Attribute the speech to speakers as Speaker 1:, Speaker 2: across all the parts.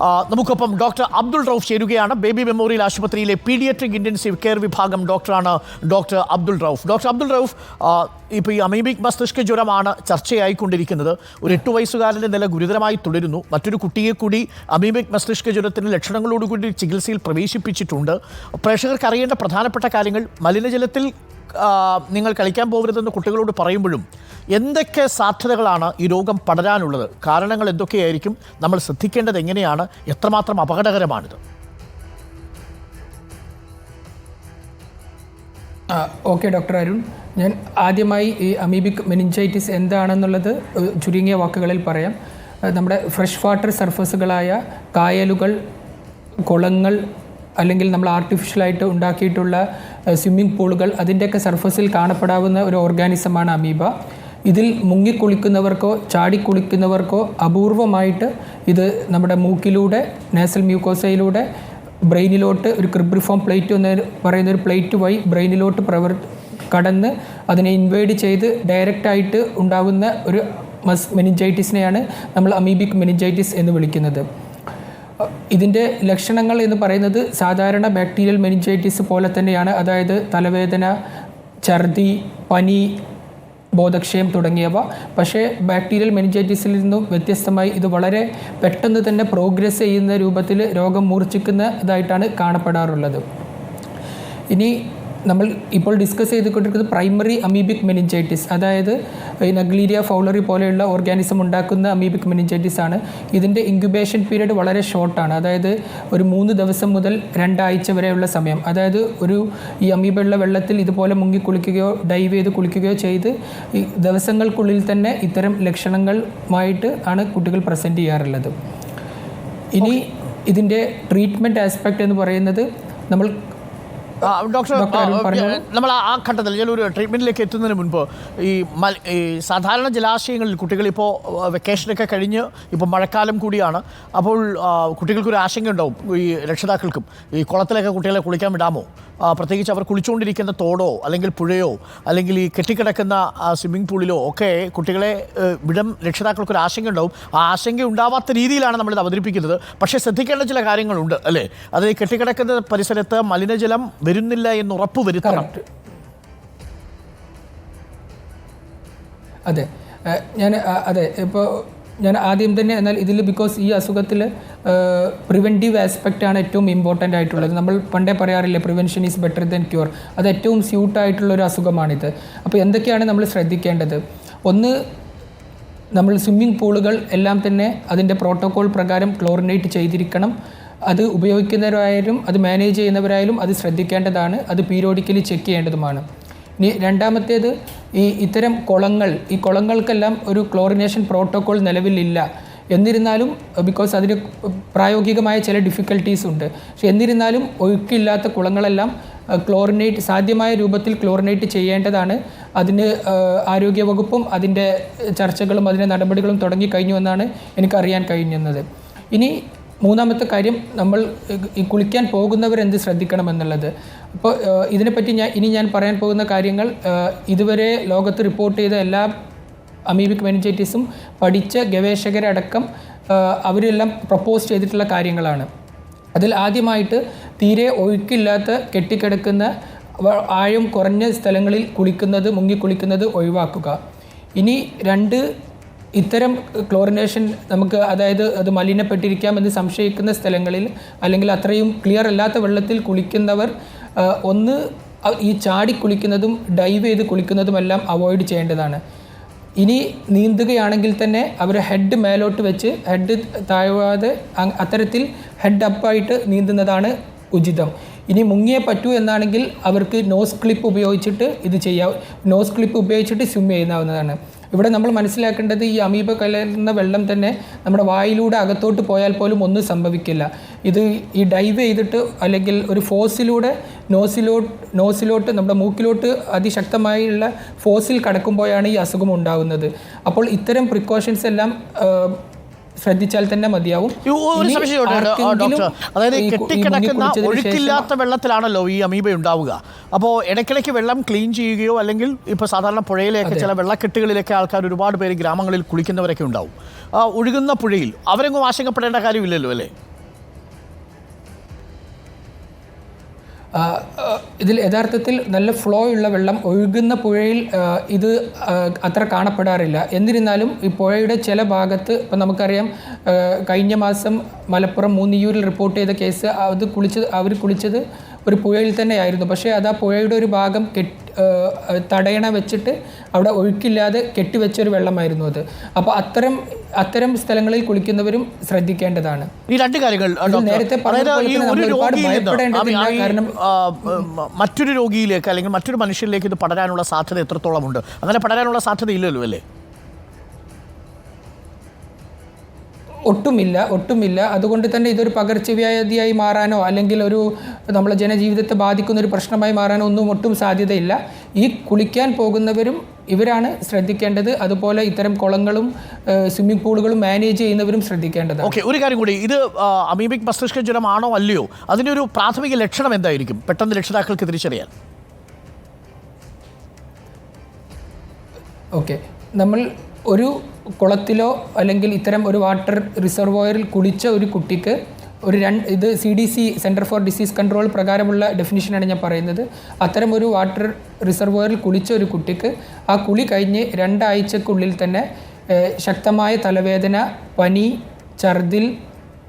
Speaker 1: നമുക്കൊപ്പം ഡോക്ടർ അബ്ദുൾ റൌഫ് ചേരുകയാണ്. Baby memorial ആശുപത്രിയിലെ പീഡിയട്രിക് ഇന്റൻസീവ് കെയർ വിഭാഗം ഡോക്ടറാണ് ഡോക്ടർ അബ്ദുൾ റൌഫ്. ഡോക്ടർ അബ്ദുൾ റൌഫ് ഇപ്പോൾ ഈ അമീബിക് മസ്തിഷ്ക ജ്വരമാണ് ചർച്ചയായിക്കൊണ്ടിരിക്കുന്നത്. ഒരു എട്ട് വയസ്സുകാരന്റെ നില ഗുരുതരമായി തുടരുന്നു. മറ്റൊരു കുട്ടിയെ കൂടി അമീബിക് മസ്തിഷ്ക ജ്വരത്തിന് ലക്ഷണങ്ങളോടുകൂടി ചികിത്സയിൽ പ്രവേശിപ്പിച്ചിട്ടുണ്ട്. പ്രേക്ഷകർക്ക് അറിയേണ്ട പ്രധാനപ്പെട്ട കാര്യങ്ങൾ മലിനജലത്തിൽ നിങ്ങൾ കളിക്കാൻ പോകരുതെന്ന് കുട്ടികളോട് പറയുമ്പോഴും എന്തൊക്കെ സാധ്യതകളാണ് ഈ രോഗം പടരാനുള്ളത്? കാരണങ്ങൾ എന്തൊക്കെയായിരിക്കും? നമ്മൾ ശ്രദ്ധിക്കേണ്ടത് എങ്ങനെയാണ്? എത്രമാത്രം അപകടകരമാണിത്?
Speaker 2: Okay doctor Arun. ഞാൻ ആദ്യമായി ഈ അമീബിക് മെനിഞ്ചൈറ്റിസ് എന്താണെന്നുള്ളത് ചുരുങ്ങിയ വാക്കുകളിൽ പറയാം. നമ്മുടെ ഫ്രഷ് വാട്ടർ സർഫസുകളായ കായലുകൾ കുളങ്ങൾ അല്ലെങ്കിൽ നമ്മൾ ആർട്ടിഫിഷ്യലായിട്ട് ഉണ്ടാക്കിയിട്ടുള്ള സ്വിമ്മിംഗ് പൂളുകൾ അതിന്റെയൊക്കെ സർഫസിൽ കാണപ്പെടാവുന്ന ഒരു ഓർഗാനിസമാണ് അമീബ. ഇതിൽ മുങ്ങിക്കുളിക്കുന്നവർക്കോ ചാടിക്കുളിക്കുന്നവർക്കോ അപൂർവമായിട്ട് ഇത് നമ്മുടെ മൂക്കിലൂടെ നേസൽ മ്യൂക്കോസയിലൂടെ ബ്രെയിനിലോട്ട് ഒരു ക്രിബ്രിഫോം പ്ലേറ്റ് എന്ന് പറയുന്ന ഒരു പ്ലേറ്റ് വഴി ബ്രെയിനിലോട്ട് പ്രവർ കടന്ന് അതിനെ ഇൻവേഡ് ചെയ്ത് ഡയറക്റ്റായിട്ട് ഉണ്ടാകുന്ന ഒരു മസ് മെനിഞ്ചൈറ്റിസിനെയാണ് നമ്മൾ അമീബിക് മെനിഞ്ചൈറ്റിസ് എന്ന് വിളിക്കുന്നത്. ഇതിന്റെ ലക്ഷണങ്ങൾ എന്ന് പറയുന്നത് സാധാരണ ബാക്ടീരിയൽ മെനിഞ്ചൈറ്റിസ് പോലെ തന്നെയാണ്. അതായത് തലവേദന ഛർദി പനി ബോധക്ഷയം തുടങ്ങിയവ. പക്ഷേ ബാക്ടീരിയൽ മെനിഞ്ചൈറ്റിസിൽ നിന്നും വ്യത്യസ്തമായി ഇത് വളരെ പെട്ടെന്ന് തന്നെ പ്രോഗ്രസ് ചെയ്യുന്ന രൂപത്തിൽ രോഗം മൂർച്ഛിക്കുന്നതായിട്ടാണ് കാണപ്പെടാറുള്ളത്. ഇനി നമ്മൾ ഇപ്പോൾ ഡിസ്കസ് ചെയ്തുകൊണ്ടിരിക്കുന്നത് പ്രൈമറി അമീബിക് മെനിഞ്ചൈറ്റിസ് അതായത് ഈ നഗ്ലീരിയ ഫൗളറി പോലെയുള്ള ഓർഗാനിസം ഉണ്ടാക്കുന്ന അമീബിക് മെനിഞ്ചൈറ്റിസ് ആണ്. ഇതിന്റെ ഇൻക്യുബേഷൻ പീരീഡ് വളരെ ഷോർട്ടാണ് അതായത് ഒരു മൂന്ന് ദിവസം മുതൽ രണ്ടാഴ്ച വരെയുള്ള സമയം. അതായത് ഒരു ഈ അമീബയുള്ള വെള്ളത്തിൽ ഇതുപോലെ മുങ്ങി കുളിക്കുകയോ ഡൈവ് ചെയ്ത് കുളിക്കുകയോ ചെയ്ത് ഈ ദിവസങ്ങൾക്കുള്ളിൽ തന്നെ ഇത്തരം ലക്ഷണങ്ങളുമായിട്ട് ആണ് കുട്ടികൾ പ്രസന്റ് ചെയ്യാറുള്ളത്. ഇനി ഇതിന്റെ ട്രീറ്റ്മെന്റ് ആസ്പെക്റ്റ് എന്ന് പറയുന്നത് നമ്മൾ
Speaker 1: ഡോക്ടർ. നമ്മൾ ആ- ഘട്ടത്തിൽ ഞാൻ ഒരു ട്രീറ്റ്മെന്റിലേക്ക് എത്തുന്നതിന് മുൻപ് ഈ ഈ സാധാരണ ജലാശയങ്ങളിൽ കുട്ടികൾ ഇപ്പോൾ വെക്കേഷനൊക്കെ കഴിഞ്ഞ് ഇപ്പോൾ മഴക്കാലം കൂടിയാണ്. അപ്പോൾ കുട്ടികൾക്കൊരു ആശങ്ക ഉണ്ടാവും ഈ രക്ഷിതാക്കൾക്കും. ഈ കുളത്തിലൊക്കെ കുട്ടികളെ കുളിക്കാൻ വിടാമോ? പ്രത്യേകിച്ച് അവർ കുളിച്ചുകൊണ്ടിരിക്കുന്ന തോടോ അല്ലെങ്കിൽ പുഴയോ അല്ലെങ്കിൽ ഈ കെട്ടിക്കിടക്കുന്ന സ്വിമ്മിംഗ് പൂളിലോ ഒക്കെ കുട്ടികളെ വിടം രക്ഷിതാക്കൾക്കൊരു ആശങ്ക ഉണ്ടാവും ആ ആശങ്ക ഉണ്ടാവാത്ത രീതിയിലാണ് നമ്മളിത് അവതരിപ്പിക്കുന്നത്. പക്ഷേ ശ്രദ്ധിക്കേണ്ട ചില കാര്യങ്ങളുണ്ട് അല്ലേ? അത് ഈ കെട്ടിക്കിടക്കുന്ന പരിസരത്ത് മലിനജലം വരുന്നില്ല എന്ന്
Speaker 2: ഉറപ്പുവരുത്തണം അതെ. ഞാൻ അതെ. ഇപ്പോൾ ഞാൻ ആദ്യം തന്നെ എന്നാൽ ഇതിൽ ബിക്കോസ് ഈ അസുഖത്തിൽ പ്രിവെന്റീവ് ആസ്പെക്റ്റ് ആണ് ഏറ്റവും ഇമ്പോർട്ടന്റ് ആയിട്ടുള്ളത്. നമ്മൾ പണ്ടേ പറയാറില്ലേ prevention is better than cure അത് ഏറ്റവും സ്യൂട്ട് ആയിട്ടുള്ള ഒരു അസുഖമാണിത്. അപ്പോൾ എന്തൊക്കെയാണ് നമ്മൾ ശ്രദ്ധിക്കേണ്ടത്? ഒന്ന് നമ്മൾ സ്വിമ്മിംഗ് പൂളുകൾ എല്ലാം തന്നെ അതിന്റെ പ്രോട്ടോകോൾ പ്രകാരം ക്ലോറിനേറ്റ് ചെയ്തിരിക്കണം. അത് ഉപയോഗിക്കുന്നവരായാലും അത് മാനേജ് ചെയ്യുന്നവരായാലും അത് ശ്രദ്ധിക്കേണ്ടതാണ് അത് പീരിയോഡിക്കലി ചെക്ക് ചെയ്യേണ്ടതുമാണ്. ഇനി രണ്ടാമത്തേത് ഈ ഇത്തരം കുളങ്ങൾ ഈ കുളങ്ങൾക്കെല്ലാം ഒരു ക്ലോറിനേഷൻ പ്രോട്ടോകോൾ നിലവിലില്ല. എന്നിരുന്നാലും ബിക്കോസ് അതിന് പ്രായോഗികമായ ചില ഡിഫിക്കൽട്ടീസ് ഉണ്ട്. പക്ഷെ എന്നിരുന്നാലും ഒഴുക്കില്ലാത്ത കുളങ്ങളെല്ലാം ക്ലോറിനേറ്റ് സാധ്യമായ രൂപത്തിൽ ക്ലോറിനേറ്റ് ചെയ്യേണ്ടതാണ്. അതിന് ആരോഗ്യവകുപ്പും അതിന്റെ ചർച്ചകളും അതിന്റെ നടപടികളും തുടങ്ങി കഴിഞ്ഞു എന്നാണ് എനിക്കറിയാൻ കഴിഞ്ഞത് ഇനി മൂന്നാമത്തെ കാര്യം നമ്മൾ കുളിക്കാൻ പോകുന്നവർ എന്ത് ശ്രദ്ധിക്കണം എന്നുള്ളത്. അപ്പോൾ ഇതിനെപ്പറ്റി ഞാൻ ഇനി ഞാൻ പറയാൻ പോകുന്ന കാര്യങ്ങൾ ഇതുവരെ ലോകത്ത് റിപ്പോർട്ട് ചെയ്ത എല്ലാ അമീബിക് മെനിഞ്ചൈറ്റിസും പഠിച്ച ഗവേഷകരടക്കം അവരെല്ലാം പ്രപ്പോസ് ചെയ്തിട്ടുള്ള കാര്യങ്ങളാണ്. അതിൽ ആദ്യമായിട്ട് തീരെ ഒഴുക്കില്ലാത്ത കെട്ടിക്കിടക്കുന്ന ആഴം കുറഞ്ഞ സ്ഥലങ്ങളിൽ കുളിക്കുന്നത് മുങ്ങി കുളിക്കുന്നത് ഒഴിവാക്കുക. ഇനി രണ്ട് ഇത്തരം ക്ലോറിനേഷൻ നമുക്ക് അതായത് അത് മലിനപ്പെട്ടിരിക്കാം എന്ന് സംശയിക്കുന്ന സ്ഥലങ്ങളിൽ അല്ലെങ്കിൽ അത്രയും ക്ലിയർ അല്ലാത്ത വെള്ളത്തിൽ കുളിക്കുന്നവർ ഒന്ന് ഈ ചാടി കുളിക്കുന്നതും ഡൈവ് ചെയ്ത് കുളിക്കുന്നതുമെല്ലാം അവോയ്ഡ് ചെയ്യേണ്ടതാണ്. ഇനി നീന്തുകയാണെങ്കിൽ തന്നെ അവർ ഹെഡ് മേലോട്ട് വെച്ച് ഹെഡ് താഴാതെ അത്തരത്തിൽ ഹെഡ് അപ്പായിട്ട് നീന്തുന്നതാണ് ഉചിതം. ഇനി മുങ്ങിയേ പറ്റൂ എന്നാണെങ്കിൽ അവർക്ക് നോസ് ക്ലിപ്പ് ഉപയോഗിച്ചിട്ട് ഇത് ചെയ്യാം നോസ് ക്ലിപ്പ് ഉപയോഗിച്ചിട്ട് സ്വിം ചെയ്യുന്നതാണ് ഇവിടെ നമ്മൾ മനസ്സിലാക്കേണ്ടത് ഈ അമീബ കലർന്ന വെള്ളം തന്നെ നമ്മുടെ വായിലൂടെ അകത്തോട്ട് പോയാൽ പോലും ഒന്നും സംഭവിക്കില്ല. ഇത് ഈ ഡൈവ് ചെയ്തിട്ട് അല്ലെങ്കിൽ ഒരു ഫോസിലൂടെ നോസിലോട്ട് നോസിലോട്ട് നമ്മുടെ മൂക്കിലോട്ട് അതിശക്തമായുള്ള ഫോസിൽ കടക്കുമ്പോഴാണ് ഈ അസുഖം ഉണ്ടാകുന്നത്. അപ്പോൾ ഇത്തരം പ്രിക്കോഷൻസ് എല്ലാം ശ്രദ്ധിച്ചാൽ തന്നെ മതിയാവും
Speaker 1: ഒരു ഡോക്ടർ അതായത് കെട്ടിക്കിടക്കുന്ന ഒഴുക്കില്ലാത്ത വെള്ളത്തിലാണല്ലോ ഈ അമീബ ഉണ്ടാവുക. അപ്പോൾ ഇടയ്ക്കിടയ്ക്ക് വെള്ളം ക്ലീൻ ചെയ്യുകയോ അല്ലെങ്കിൽ ഇപ്പോൾ സാധാരണ പുഴയിലേക്ക് ചില വെള്ളക്കെട്ടുകളിലൊക്കെ ആൾക്കാർ ഒരുപാട് പേര് ഗ്രാമങ്ങളിൽ കുളിക്കുന്നവരൊക്കെ ഉണ്ടാവും. ഒഴുകുന്ന പുഴയിൽ അവരെങ്ങും ആശങ്കപ്പെടേണ്ട കാര്യമില്ലല്ലോ അല്ലേ?
Speaker 2: ഇതിൽ യഥാർത്ഥത്തിൽ നല്ല ഫ്ലോ ഉള്ള വെള്ളം ഒഴുകുന്ന പുഴയിൽ ഇത് അത്ര കാണപ്പെടാറില്ല. എന്നിരുന്നാലും ഈ പുഴയുടെ ചില ഭാഗത്ത് ഇപ്പം നമുക്കറിയാം കഴിഞ്ഞ മാസം മലപ്പുറം മൂന്നിയൂരിൽ റിപ്പോർട്ട് ചെയ്ത കേസ് അത് കുളിച്ചത് അവർ കുളിച്ചത് ഒരു പുഴയിൽ തന്നെയായിരുന്നു. പക്ഷേ അത് ആ പുഴയുടെ ഒരു ഭാഗം കെട്ടി തടയണ വെച്ചിട്ട് അവിടെ ഒഴുക്കില്ലാതെ കെട്ടിവെച്ചൊരു വെള്ളമായിരുന്നു അത്. അപ്പോൾ അത്തരം അത്തരം സ്ഥലങ്ങളിൽ കുളിക്കുന്നവരും ശ്രദ്ധിക്കേണ്ടതാണ്.
Speaker 1: ഈ രണ്ട് കാര്യങ്ങൾ.
Speaker 2: നേരത്തെ കാരണം
Speaker 1: മറ്റൊരു രോഗിയിലേക്ക് അല്ലെങ്കിൽ മറ്റൊരു മനുഷ്യരിലേക്ക് ഇത് പടരാനുള്ള സാധ്യത എത്രത്തോളം ഉണ്ട് അങ്ങനെ പടരാനുള്ള സാധ്യത ഇല്ലല്ലോ അല്ലേ?
Speaker 2: ഒട്ടുമില്ല ഒട്ടുമില്ല. അതുകൊണ്ട് തന്നെ ഇതൊരു പകർച്ചവ്യാധിയായി മാറാനോ അല്ലെങ്കിൽ ഒരു നമ്മളെ ജനജീവിതത്തെ ബാധിക്കുന്ന ഒരു പ്രശ്നമായി മാറാൻ ഒന്നും ഒട്ടും സാധ്യതയില്ല. ഈ കുളിക്കാൻ പോകുന്നവരും ഇവരാണ് ശ്രദ്ധിക്കേണ്ടത്. അതുപോലെ ഇത്തരം കുളങ്ങളും സ്വിമ്മിംഗ് പൂളുകളും മാനേജ് ചെയ്യുന്നവരും ശ്രദ്ധിക്കേണ്ടത്.
Speaker 1: ഓക്കെ ഒരു കാര്യം കൂടി. ഇത് അമീബിക് മസ്തിഷ്ക ജ്വരമാണോ അല്ലയോ? അതിന്റെ ഒരു പ്രാഥമിക ലക്ഷണം എന്തായിരിക്കും? പെട്ടെന്ന് രക്ഷിതാക്കൾക്ക് തിരിച്ചറിയാൻ.
Speaker 2: ഓക്കെ. നമ്മൾ ഒരു കുളത്തിലോ അല്ലെങ്കിൽ ഇത്തരം ഒരു വാട്ടർ റിസർവോയറിൽ കുളിച്ച ഒരു കുട്ടിക്ക് ഒരു രണ്ട് ഇത് C D C centre for disease control പ്രകാരമുള്ള ഡെഫിനിഷനാണ് ഞാൻ പറയുന്നത്. അത്തരം ഒരു വാട്ടർ റിസർവോയറിൽ കുളിച്ച ഒരു കുട്ടിക്ക് ആ കുളി കഴിഞ്ഞ് രണ്ടാഴ്ചക്കുള്ളിൽ തന്നെ ശക്തമായ തലവേദന പനി ഛർദിൽ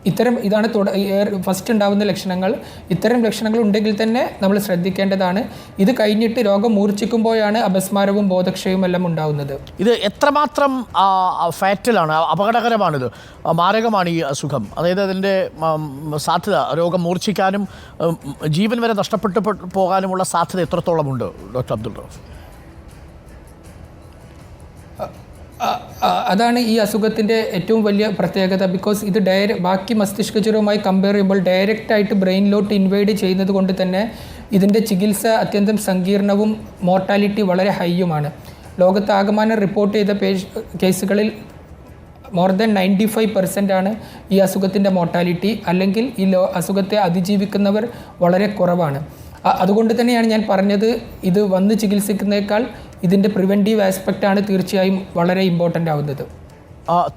Speaker 2: ഇത്തരം ഇതാണ് ഫസ്റ്റ് ഉണ്ടാകുന്ന ലക്ഷണങ്ങൾ. ഇത്തരം ലക്ഷണങ്ങൾ ഉണ്ടെങ്കിൽ തന്നെ നമ്മൾ ശ്രദ്ധിക്കേണ്ടതാണ്. ഇത് കഴിഞ്ഞിട്ട് രോഗം മൂർച്ഛിക്കുമ്പോഴാണ് അപസ്മാരവും ബോധക്ഷയവും എല്ലാം ഉണ്ടാകുന്നത്
Speaker 1: ഇത് എത്രമാത്രം ഫാറ്റലാണ് അപകടകരമാണിത്? മാരകമാണ് ഈ അസുഖം അതായത് അതിന്റെ സാധ്യത രോഗം മൂർച്ഛിക്കാനും ജീവൻ വരെ നഷ്ടപ്പെട്ടു പോകാനുമുള്ള സാധ്യത എത്രത്തോളമുണ്ട് ഡോക്ടർ അബ്ദുൾ റൌഫ്?
Speaker 2: അതാണ് ഈ അസുഖത്തിന്റെ ഏറ്റവും വലിയ പ്രത്യേകത. ബിക്കോസ് ഇത് ഡയറ ബാക്കി മസ്തിഷ്ക ജ്വരവുമായി കമ്പയർ ചെയ്യുമ്പോൾ ഡയറക്റ്റായിട്ട് ബ്രെയിനിലോട്ട് ഇൻവൈഡ് ചെയ്യുന്നത് കൊണ്ട് തന്നെ ഇതിന്റെ ചികിത്സ അത്യന്തം സങ്കീർണവും മോർട്ടാലിറ്റി വളരെ ഹൈയുമാണ് ലോകത്ത് ആകമാനം റിപ്പോർട്ട് ചെയ്ത കേസുകളിൽ more than ninety five percent ആണ് ഈ അസുഖത്തിന്റെ മോർട്ടാലിറ്റി അല്ലെങ്കിൽ ഈ ലോ അസുഖത്തെ അതിജീവിക്കുന്നവർ വളരെ കുറവാണ്. അതുകൊണ്ട് തന്നെയാണ് ഞാൻ പറഞ്ഞത് ഇത് വന്ന് ചികിത്സിക്കുന്നേക്കാൾ ഇതിന്റെ പ്രിവെന്റീവ് ആസ്പെക്റ്റ് ആണ് തീർച്ചയായും വളരെ ഇമ്പോർട്ടന്റ് ആവുന്നത്.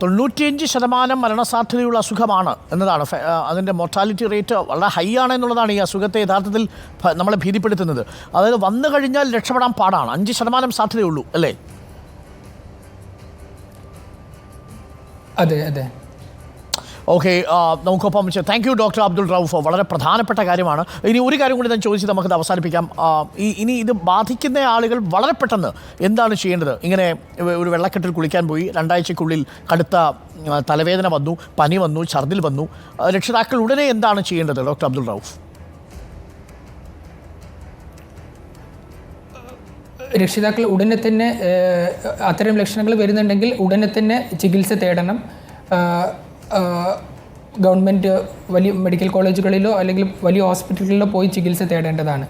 Speaker 1: തൊണ്ണൂറ്റിയഞ്ച് ശതമാനം മരണസാധ്യതയുള്ള അസുഖമാണ് എന്നതാണ്. അതിന്റെ മോർട്ടാലിറ്റി റേറ്റ് വളരെ ഹൈ ആണ് എന്നുള്ളതാണ് ഈ അസുഖത്തെ യഥാർത്ഥത്തിൽ നമ്മളെ ഭീതിപ്പെടുത്തുന്നത്. അതായത് വന്നു കഴിഞ്ഞാൽ രക്ഷപ്പെടാൻ പാടാണ്. അഞ്ച് ശതമാനം സാധ്യതയുള്ളൂ അല്ലേ?
Speaker 2: അതെ അതെ.
Speaker 1: ഓക്കെ നമുക്കൊപ്പം thank you doctor Abdul Rauf വളരെ പ്രധാനപ്പെട്ട കാര്യമാണ്. ഇനി ഒരു കാര്യം കൂടി ഞാൻ ചോദിച്ച് നമുക്കത് അവസാനിപ്പിക്കാം. ഈ ഇനി ഇത് ബാധിക്കുന്ന ആളുകൾ വളരെ പെട്ടെന്ന് എന്താണ് ചെയ്യേണ്ടത്? ഇങ്ങനെ ഒരു വെള്ളക്കെട്ടിൽ കുളിക്കാൻ പോയി രണ്ടാഴ്ചക്കുള്ളിൽ കടുത്ത തലവേദന വന്നു പനി വന്നു ഛർദിൽ വന്നു. രക്ഷിതാക്കൾ ഉടനെ എന്താണ് ചെയ്യേണ്ടത് ഡോക്ടർ അബ്ദുൾ റൌഫ്
Speaker 2: രക്ഷിതാക്കൾ ഉടനെ തന്നെ അത്തരം ലക്ഷണങ്ങൾ വരുന്നുണ്ടെങ്കിൽ ഉടനെ തന്നെ ചികിത്സ തേടണം. ഗവൺമെന്റ് വലിയ മെഡിക്കൽ കോളേജുകളിലോ അല്ലെങ്കിൽ വലിയ ഹോസ്പിറ്റലുകളിലോ പോയി ചികിത്സ തേടേണ്ടതാണ്.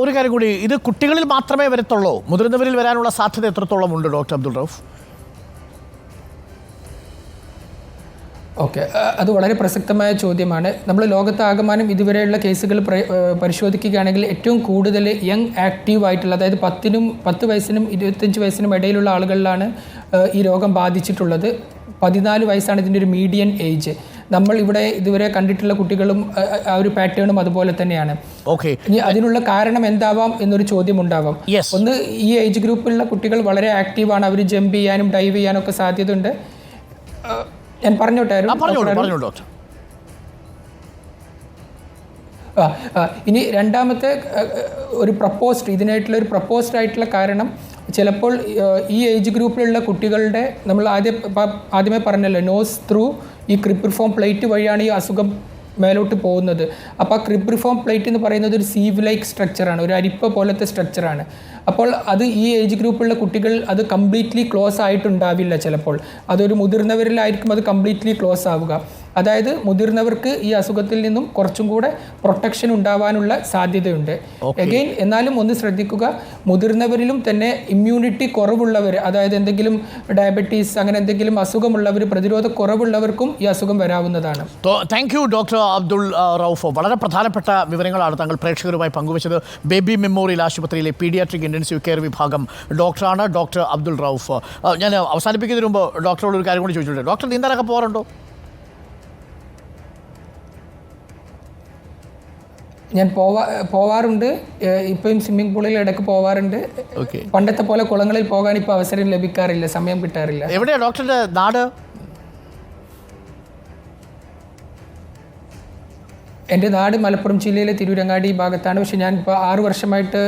Speaker 1: ഒരു കാര്യം കൂടി ഇത് കുട്ടികളിൽ മാത്രമേ വരത്തുള്ളൂ. മുതിർന്നവരിൽ വരാനുള്ള സാധ്യത എത്രത്തോളം ഉണ്ട് ഡോക്ടർ അബ്ദുൾ റൌഫ്?
Speaker 2: ഓക്കെ അത് വളരെ പ്രസക്തമായ ചോദ്യമാണ്. നമ്മൾ ലോകത്താകമാനം ഇതുവരെയുള്ള കേസുകൾ പരിശോധിക്കുകയാണെങ്കിൽ ഏറ്റവും കൂടുതൽ യങ് ആക്റ്റീവ് ആയിട്ടുള്ള അതായത് പത്തിനും പത്ത് വയസ്സിനും ഇരുപത്തഞ്ച് വയസ്സിനും ഇടയിലുള്ള ആളുകളിലാണ് ഈ രോഗം ബാധിച്ചിട്ടുള്ളത്. പതിനാല് വയസ്സാണ് ഇതിന്റെ ഒരു മീഡിയൻ ഏജ് നമ്മൾ ഇവിടെ ഇതുവരെ കണ്ടിട്ടുള്ള കുട്ടികളും ആ ഒരു പാറ്റേണും അതുപോലെ തന്നെയാണ്.
Speaker 1: ഓക്കെ
Speaker 2: ഇനി അതിനുള്ള കാരണം എന്താവാം എന്നൊരു ചോദ്യം ഉണ്ടാവാം. ഒന്ന് ഈ ഏജ് ഗ്രൂപ്പിലുള്ള കുട്ടികൾ വളരെ ആക്റ്റീവാണ് അവർ ജമ്പ് ചെയ്യാനും ഡൈവ് ചെയ്യാനും ഒക്കെ സാധ്യതയുണ്ട്. ഞാൻ പറഞ്ഞോട്ടായിരുന്നു ഇനി രണ്ടാമത്തെ ഒരു പ്രപ്പോസ്ഡ് ഇതിനായിട്ടുള്ള ഒരു പ്രപ്പോസ്ഡ് ആയിട്ടുള്ള കാരണം ചിലപ്പോൾ ഈ ഏജ് ഗ്രൂപ്പിലുള്ള കുട്ടികളുടെ നമ്മൾ ആദ്യം ആദ്യമേ പറഞ്ഞല്ലോ നോസ് ത്രൂ ഈ ക്രിപ്രിഫോം പ്ലേറ്റ് വഴിയാണ് ഈ അസുഖം മേലോട്ട് പോകുന്നത്. അപ്പോൾ ആ ക്രിപ്രിഫോം പ്ലേറ്റ് എന്ന് പറയുന്നത് ഒരു സീവ് ലൈക്ക് സ്ട്രക്ചറാണ് ഒരു അരിപ്പ പോലത്തെ സ്ട്രക്ചറാണ് അപ്പോൾ അത് ഈ ഏജ് ഗ്രൂപ്പിലുള്ള കുട്ടികൾ അത് കംപ്ലീറ്റ്ലി ക്ലോസ് ആയിട്ടുണ്ടാവില്ല ചിലപ്പോൾ. അതൊരു മുതിർന്നവരിലായിരിക്കും അത് കംപ്ലീറ്റ്ലി ക്ലോസ് ആവുക. അതായത് മുതിർന്നവർക്ക് ഈ അസുഖത്തിൽ നിന്നും കുറച്ചും കൂടെ പ്രൊട്ടക്ഷൻ ഉണ്ടാവാനുള്ള സാധ്യതയുണ്ട്. എഗെയിൻ എന്നാലും ഒന്ന് ശ്രദ്ധിക്കുക മുതിർന്നവരിലും തന്നെ ഇമ്മ്യൂണിറ്റി കുറവുള്ളവർ അതായത് എന്തെങ്കിലും ഡയബറ്റീസ് അങ്ങനെ എന്തെങ്കിലും അസുഖമുള്ളവർ പ്രതിരോധ കുറവുള്ളവർക്കും ഈ അസുഖം വരാവുന്നതാണ്.
Speaker 1: Thank you doctor Abdul Rauf. വളരെ പ്രധാനപ്പെട്ട വിവരങ്ങളാണ് താങ്കൾ പ്രേക്ഷകരുമായി പങ്കുവച്ചത്. ബേബി മെമ്മോറിയൽ ആശുപത്രിയിലെ പീഡിയാട്രിക് ഇന്റൻസീവ് കെയർ വിഭാഗം ഡോക്ടറാണ് ഡോക്ടർ അബ്ദുൾ റൌഫ്. ഞാൻ അവസാനിപ്പിക്കുന്നതിന് മുമ്പ് ഡോക്ടറോട് ഒരു കാര്യം കൂടി ചോദിച്ചിട്ടുണ്ട്. ഡോക്ടർ നീന്താനൊക്കെ പോകാറുണ്ടോ?
Speaker 2: ഞാൻ പോവാ പോവാറുണ്ട്. ഇപ്പം ഇപ്പോഴും സ്വിമ്മിംഗ് പൂളിൽ ഇടയ്ക്ക് പോവാറുണ്ട്. പണ്ടത്തെ പോലെ കുളങ്ങളിൽ പോകാൻ ഇപ്പോൾ അവസരം ലഭിക്കാറില്ല സമയം കിട്ടാറില്ല.
Speaker 1: എവിടെയാണ് ഡോക്ടറുടെ നാട്?
Speaker 2: എന്റെ നാട് മലപ്പുറം ജില്ലയിലെ തിരൂരങ്ങാടി ഭാഗത്താണ്. പക്ഷെ ഞാൻ ഇപ്പോൾ ആറ് വർഷമായിട്ട്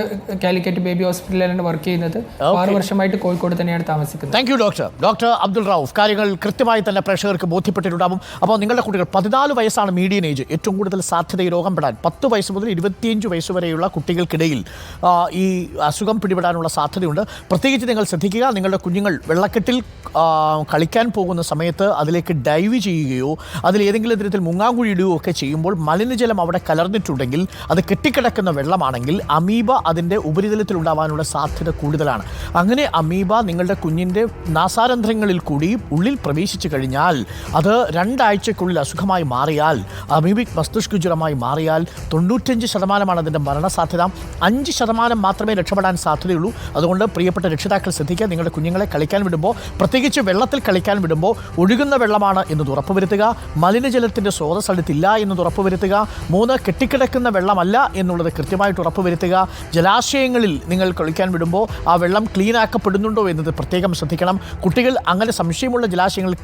Speaker 2: കാലിക്കറ്റ് ബേബി ഹോസ്പിറ്റലിലാണ് വർക്ക് ചെയ്യുന്നത്. ആറ് വർഷമായിട്ട് കോഴിക്കോട് തന്നെയാണ് താമസിക്കുന്നത്.
Speaker 1: Thank you doctor doctor Abdul Rauf കാര്യങ്ങൾ കൃത്യമായി തന്നെ പ്രേക്ഷകർക്ക് ബോധ്യപ്പെട്ടിട്ടുണ്ടാവും. അപ്പോൾ നിങ്ങളുടെ കുട്ടികൾ പതിനാല് വയസ്സാണ് മീഡിയൻ ഏജ് ഏറ്റവും കൂടുതൽ സാധ്യത ഈ രോഗം പെടാൻ പത്ത് വയസ്സ് മുതൽ ഇരുപത്തിയഞ്ച് വയസ്സ് വരെയുള്ള കുട്ടികൾക്കിടയിൽ ഈ അസുഖം പിടിപെടാനുള്ള സാധ്യതയുണ്ട്. പ്രത്യേകിച്ച് നിങ്ങൾ ശ്രദ്ധിക്കുക നിങ്ങളുടെ കുഞ്ഞുങ്ങൾ വെള്ളക്കെട്ടിൽ കളിക്കാൻ പോകുന്ന സമയത്ത് അതിലേക്ക് ഡൈവ് ചെയ്യുകയോ അതിൽ ഏതെങ്കിലും തരത്തിൽ മുങ്ങാങ്കുഴി ഇടുകയോ ഒക്കെ ചെയ്യുമ്പോൾ മലിനജലം അവിടെ കലർന്നിട്ടുണ്ടെങ്കിൽ അത് കെട്ടിക്കിടക്കുന്ന വെള്ളമാണെങ്കിൽ അമീബ അതിന്റെ ഉപരിതലത്തിൽ ഉണ്ടാവാനുള്ള സാധ്യത കൂടുതലാണ്. അങ്ങനെ അമീബ നിങ്ങളുടെ കുഞ്ഞിന്റെ നാസാരന്ധ്രങ്ങളിൽ കൂടി ഉള്ളിൽ പ്രവേശിച്ചു കഴിഞ്ഞാൽ അത് രണ്ടാഴ്ചക്കുള്ളിൽ അസുഖമായി മാറിയാൽ അമീബിക് മസ്തിഷ്കജ്വരമായി മാറിയാൽ തൊണ്ണൂറ്റഞ്ച് ശതമാനമാണ് അതിന്റെ മരണസാധ്യത അഞ്ച് ശതമാനം മാത്രമേ രക്ഷപ്പെടാൻ സാധ്യതയുള്ളൂ. അതുകൊണ്ട് പ്രിയപ്പെട്ട രക്ഷിതാക്കൾ ശ്രദ്ധിക്കുക നിങ്ങളുടെ കുഞ്ഞുങ്ങളെ കളിക്കാൻ വിടുമ്പോൾ പ്രത്യേകിച്ച് വെള്ളത്തിൽ കളിക്കാൻ വിടുമ്പോൾ ഒഴുകുന്ന വെള്ളമാണ് എന്ന് ഉറപ്പുവരുത്തുക. മലിനജലത്തിന്റെ സ്രോതസ് അടുത്തില്ല എന്നത് ഉറപ്പുവരുത്തുക. മൂന്ന് കെട്ടിക്കിടക്കുന്ന വെള്ളമല്ല എന്നുള്ളത് കൃത്യമായിട്ട് ഉറപ്പുവരുത്തുക. ജലാശയങ്ങളിൽ നിങ്ങൾ കളിക്കാൻ വിടുമ്പോൾ ആ വെള്ളം ക്ലീൻ ആക്കപ്പെടുന്നുണ്ടോ എന്നത് പ്രത്യേകം ശ്രദ്ധിക്കണം. കുട്ടികൾ അങ്ങനെ സംശയമുള്ള ജലാശയങ്ങളിൽ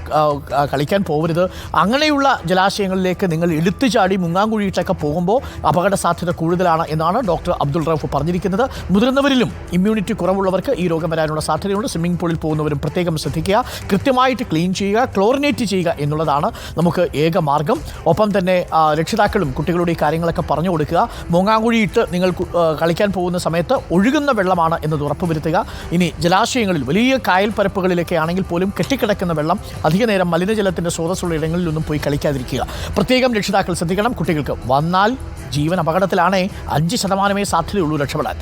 Speaker 1: കളിക്കാൻ പോകരുത് അങ്ങനെയുള്ള ജലാശയങ്ങളിലേക്ക് നിങ്ങൾ എടുത്തു ചാടി മുങ്ങാങ്കുഴിയിട്ടൊക്കെ പോകുമ്പോൾ അപകട സാധ്യത കൂടുതലാണ് എന്നാണ് ഡോക്ടർ അബ്ദുൾ റൌഫ് പറഞ്ഞിരിക്കുന്നത്. മുതിർന്നവരിലും ഇമ്മ്യൂണിറ്റി കുറവുള്ളവർക്ക് ഈ രോഗം വരാനുള്ള സാധ്യതയുണ്ട്. സ്വിമ്മിംഗ് പൂളിൽ പോകുന്നവരും പ്രത്യേകം ശ്രദ്ധിക്കുക. കൃത്യമായിട്ട് ക്ലീൻ ചെയ്യുക ക്ലോറിനേറ്റ് ചെയ്യുക എന്നുള്ളതാണ് നമുക്ക് ഏക മാർഗം. ഒപ്പം തന്നെ ആ, രക്ഷിതാക്കളും കുട്ടികളുടെ ഈ കാര്യങ്ങളൊക്കെ പറഞ്ഞു കൊടുക്കുക. മൂങ്ങാങ്കുഴിയിട്ട് നിങ്ങൾ കളിക്കാൻ പോകുന്ന സമയത്ത് ഒഴുകുന്ന വെള്ളമാണ് എന്നത് ഉറപ്പുവരുത്തുക. ഇനി ജലാശയങ്ങളിൽ വലിയ കായൽ പരപ്പുകളിലൊക്കെ ആണെങ്കിൽ പോലും കെട്ടിക്കിടക്കുന്ന വെള്ളം അധിക നേരം മലിനജലത്തിന്റെ സ്രോതസ്സുള്ള ഇടങ്ങളിലൊന്നും പോയി കളിക്കാതിരിക്കുക. പ്രത്യേകം രക്ഷിതാക്കൾ ശ്രദ്ധിക്കണം. കുട്ടികൾക്ക് വന്നാൽ ജീവൻ അപകടത്തിലാണേ. അഞ്ച് ശതമാനമേ സാധ്യതയുള്ളൂ രക്ഷപ്പെടാൻ.